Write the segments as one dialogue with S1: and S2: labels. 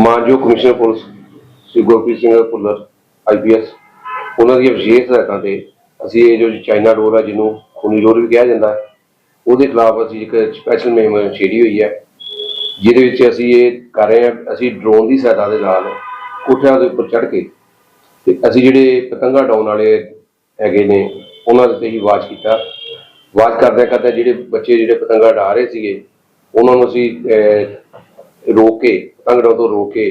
S1: ਮਾਨਯੋਗ commissioner police, Shri Gurpreet Singh Bhullar IPS ਉਹਨਾਂ ਦੀਆਂ ਵਿਸ਼ੇਸ਼ ਹਦਾਇਤਾਂ ਤੇ ਅਸੀਂ ਇਹ ਜੋ ਚਾਈਨਾ ਡੋਰ ਹੈ ਜਿਹਨੂੰ ਖੂਨੀ ਡੋਰ ਵੀ ਕਿਹਾ ਜਾਂਦਾ ਹੈ ਉਹਦੇ ਖਿਲਾਫ ਅਸੀਂ ਇੱਕ ਸਪੈਸ਼ਲ ਮੁਹਿੰਮ ਛੇੜੀ ਹੋਈ ਹੈ, ਜਿਹਦੇ ਵਿੱਚ ਅਸੀਂ ਇਹ ਕਰ ਰਹੇ ਹਾਂ, ਅਸੀਂ ਡਰੋਨ ਦੀ ਸਹਾਇਤਾ ਦੇ ਨਾਲ ਕੋਠਿਆਂ ਦੇ ਉੱਪਰ ਚੜ੍ਹ ਕੇ ਤੇ ਅਸੀਂ ਜਿਹੜੇ ਪਤੰਗਾ ਡਾਉਣ ਵਾਲੇ ਹੈਗੇ ਨੇ, ਉਹਨਾਂ ਦੇ ਤੇ ਹੀ ਵਾਚ ਕੀਤਾ। ਵਾਚ ਕਰਦੇ ਕਰਦੇ ਜਿਹੜੇ ਬੱਚੇ ਜਿਹੜੇ ਪਤੰਗਾ ਡਾ ਰਹੇ ਸੀਗੇ, ਉਹਨਾਂ ਨੂੰ ਅਸੀਂ ਰੋਕ ਕੇ ਪਤੰਗ ਤੋਂ ਰੋਕ ਕੇ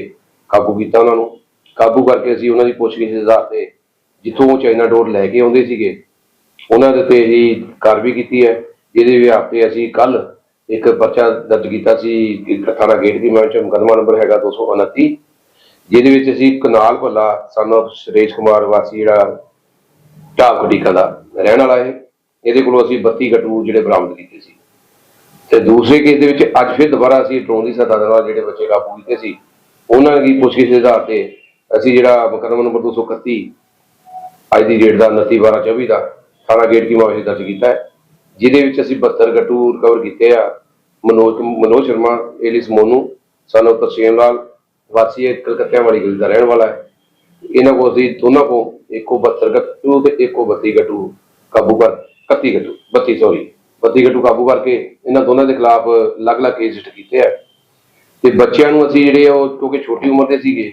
S1: ਕਾਬੂ ਕੀਤਾ ਉਹਨਾਂ ਨੂੰ। ਕਾਬੂ ਕਰਕੇ ਅਸੀਂ ਉਹਨਾਂ ਦੀ ਪੁੱਛਗਿੱਛ ਦੇ ਆਧਾਰ ਤੇ ਜਿੱਥੋਂ ਉਹ ਚਾਈਨਾ ਡੋਰ ਲੈ ਕੇ ਆਉਂਦੇ ਸੀਗੇ, ਉਹਨਾਂ ਦੇ ਤੇ ਅਸੀਂ ਕਾਰਵਾਈ ਕੀਤੀ ਹੈ। ਜਿਹਦੇ ਵਿਆਪ ਤੇ ਅਸੀਂ ਕੱਲ ਇੱਕ ਪਰਚਾ ਦਰਜ ਕੀਤਾ ਸੀ ਥਾਣਾ ਗੇਟ ਦੀ, ਮੈਂ ਚ ਮੁਕੱਦਮਾ ਨੰਬਰ ਹੈਗਾ 229 ਜਿਹਦੇ ਵਿੱਚ ਅਸੀਂ ਕਨਾਲ ਭੱਲਾ ਸਨ ਸਾਨੂੰ ਸੁਰੇਸ਼ ਕੁਮਾਰ ਵਾਸੀ ਜਿਹੜਾ ਢਾਕ ਡੀਕਾ ਦਾ ਰਹਿਣ ਵਾਲਾ ਹੈ ਇਹਦੇ ਕੋਲੋਂ ਅਸੀਂ 32 ਗੱਟੂ ਜਿਹੜੇ ਬਰਾਮਦ ਕੀਤੇ ਸੀ। ਤੇ ਦੂਸਰੇ ਕੇਸ ਦੇ ਵਿੱਚ ਅੱਜ ਫਿਰ ਦੁਬਾਰਾ ਅਸੀਂ ਡਰੋਨ ਦੀ ਸਹਾਇਤਾ ਨਾਲ ਜਿਹੜੇ ਬੱਚੇ ਕਾਬੂ ਕੀਤੇ ਸੀ, ਉਹਨਾਂ ਦੀ ਪੁੱਛਗਿੱਛ ਦੇ ਆਧਾਰ ਤੇ ਅਸੀਂ ਜਿਹੜਾ ਮੁਕੱਦਮਾ ਨੰਬਰ 231 ਅੱਜ ਦੀ ਡੇਟ ਦਾ 29 12 24 ਦਾ ਥਾਣਾ ਗੇਟ ਕੀ ਮਾਮਲੇ ਦਰਜ ਕੀਤਾ ਹੈ, ਜਿਹਦੇ ਵਿੱਚ ਅਸੀਂ 72 ਗੱਟੂ ਰਿਕਵਰ ਕੀਤੇ ਆ। ਮਨੋਜ ਮਨੋਜ ਸ਼ਰਮਾ, ਏਲਿਸ ਮੋਨੂ, ਸਾਨੂੰ ਤਰਸੀਮ ਲਾਲ, ਵਾਸੀ ਹੈ ਕਲਕੱਤਾ ਵਾਲੀ ਗਲੀ ਦਾ ਰਹਿਣ ਵਾਲਾ ਹੈ। ਇਹਨਾਂ ਕੋਲ ਅਸੀਂ ਦੋਨਾਂ ਕੋ ਇੱਕੋ 72 ਗੱਟੂ ਤੇ ਇੱਕੋ 32 ਗੱਟੂ ਕਾਬੂ ਕਰ 31 ਗੱਟੂ 32 ਸੌਰੀ 32 ਨੂੰ ਕਾਬੂ ਕਰਕੇ ਇਹਨਾਂ ਦੋਨਾਂ ਦੇ ਖਿਲਾਫ ਅਲੱਗ-ਅਲੱਗ ਕੇਸ ਰਜਿਸਟਰ ਕੀਤੇ ਆ। ਤੇ ਬੱਚਿਆਂ ਨੂੰ ਅਸੀਂ ਜਿਹੜੇ ਉਹ ਕਿਉਂਕਿ ਛੋਟੀ ਉਮਰ ਦੇ ਸੀਗੇ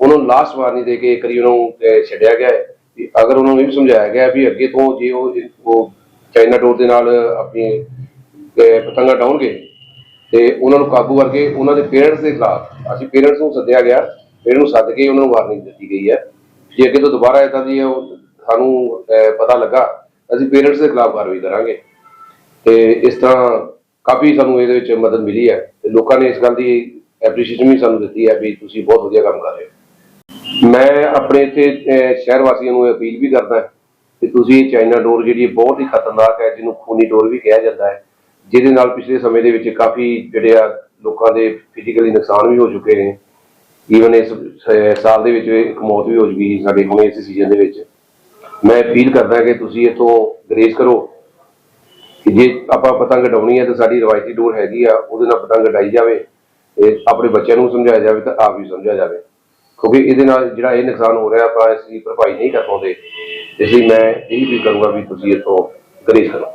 S1: ਉਹਨਾਂ ਨੂੰ ਲਾਸਟ ਵਾਰਨਿੰਗ ਦੇ ਕੇ ਇੱਕ ਵਾਰੀ ਉਹਨਾਂ ਨੂੰ ਛੱਡਿਆ ਗਿਆ ਹੈ। ਵੀ ਅਗਰ ਉਹਨਾਂ ਨੂੰ ਇਹ ਵੀ ਸਮਝਾਇਆ ਗਿਆ ਵੀ ਅੱਗੇ ਤੋਂ ਜੇ ਉਹ ਚਾਈਨਾ ਡੋਰ ਦੇ ਨਾਲ ਆਪਣੀ ਅਹ, ਪਤੰਗਾਂ ਡਾਉਣਗੇ ਤੇ ਉਹਨਾਂ ਨੂੰ ਕਾਬੂ ਕਰਕੇ ਉਹਨਾਂ ਦੇ ਪੇਰੈਂਟਸ ਦੇ ਖਿਲਾਫ ਅਸੀਂ ਪੇਰੈਂਟਸ ਨੂੰ ਸੱਦਿਆ ਗਿਆ ਪੇਰੈਂਟਸ ਨੂੰ ਸੱਦ ਕੇ ਉਹਨਾਂ ਨੂੰ ਵਾਰਨਿੰਗ ਦਿੱਤੀ ਗਈ ਹੈ। ਜੇ ਅੱਗੇ ਤੋਂ ਦੁਬਾਰਾ ਇਦਾਂ ਦੀ ਉਹ ਸਾਨੂੰ ਪਤਾ ਲੱਗਾ ਅਸੀਂ ਪੇਰੈਂਟਸ ਦੇ ਖਿਲਾਫ ਕਾਰਵਾਈ ਕਰਾਂਗੇ। ਤੇ ਇਸ ਤਰ੍ਹਾਂ ਕਾਫੀ ਸਾਨੂੰ ਇਹਦੇ ਵਿੱਚ ਮਦਦ ਮਿਲੀ ਹੈ ਤੇ ਲੋਕਾਂ ਨੇ ਇਸ ਗੱਲ ਦੀ ਐਪਰੀਸ਼ੀਏਸ਼ਨ ਵੀ ਸਾਨੂੰ ਦਿੱਤੀ ਹੈ ਵੀ ਤੁਸੀਂ ਬਹੁਤ ਵਧੀਆ ਕੰਮ ਕਰ ਰਹੇ ਹੋ। ਮੈਂ ਆਪਣੇ ਇੱਥੇ ਸ਼ਹਿਰ ਵਾਸੀਆਂ ਨੂੰ ਅਪੀਲ ਵੀ ਕਰਦਾ ਕਿ ਤੁਸੀਂ ਚਾਈਨਾ ਡੋਰ ਜਿਹੜੀ ਬਹੁਤ ਹੀ ਖਤਰਨਾਕ ਹੈ, ਜਿਹਨੂੰ ਖੂਨੀ ਡੋਰ ਵੀ ਕਿਹਾ ਜਾਂਦਾ ਹੈ, ਜਿਹਦੇ ਨਾਲ ਪਿਛਲੇ ਸਮੇਂ ਦੇ ਵਿੱਚ ਕਾਫੀ ਜਿਹੜੇ ਆ ਲੋਕਾਂ ਦੇ ਫਿਜ਼ੀਕਲੀ ਨੁਕਸਾਨ ਵੀ ਹੋ ਚੁੱਕੇ ਨੇ। ਈਵਨ ਇਸ ਸਾਲ ਦੇ ਵਿੱਚ ਇੱਕ ਮੌਤ ਵੀ ਹੋ ਚੁੱਕੀ ਸੀ ਸਾਡੇ ਹੁਣੇ ਇਸ ਸੀਜ਼ਨ ਦੇ ਵਿੱਚ। ਮੈਂ ਅਪੀਲ ਕਰਦਾ ਕਿ ਤੁਸੀਂ ਇਥੋਂ ਗਰੇਜ਼ ਕਰੋ ਕਿ ਜੇ ਆਪਾਂ ਪਤੰਗ ਡਾਉਣੀ ਹੈ ਤਾਂ ਸਾਡੀ ਰਵਾਇਤੀ ਡੋਰ ਹੈਗੀ ਆ, ਉਹਦੇ ਨਾਲ ਪਤੰਗ ਡਾਈ ਜਾਵੇ ਤੇ ਆਪਣੇ ਬੱਚਿਆਂ ਨੂੰ ਸਮਝਾਇਆ ਜਾਵੇ ਤਾਂ ਆਪ ਵੀ ਸਮਝਿਆ ਜਾਵੇ। ਕਿਉਂਕਿ ਇਹਦੇ ਨਾਲ ਜਿਹੜਾ ਇਹ ਨੁਕਸਾਨ ਹੋ ਰਿਹਾ, ਆਪਾਂ ਇਸ ਦੀ ਭਰਪਾਈ ਨਹੀਂ ਕਰ ਪਾਉਂਦੇ। ਇਸ ਲਈ ਮੈਂ ਇਹ ਵੀ ਕਰੂੰਗਾ ਵੀ ਤੁਸੀਂ ਇਥੋਂ ਗਰੇਜ਼ ਕਰੋ।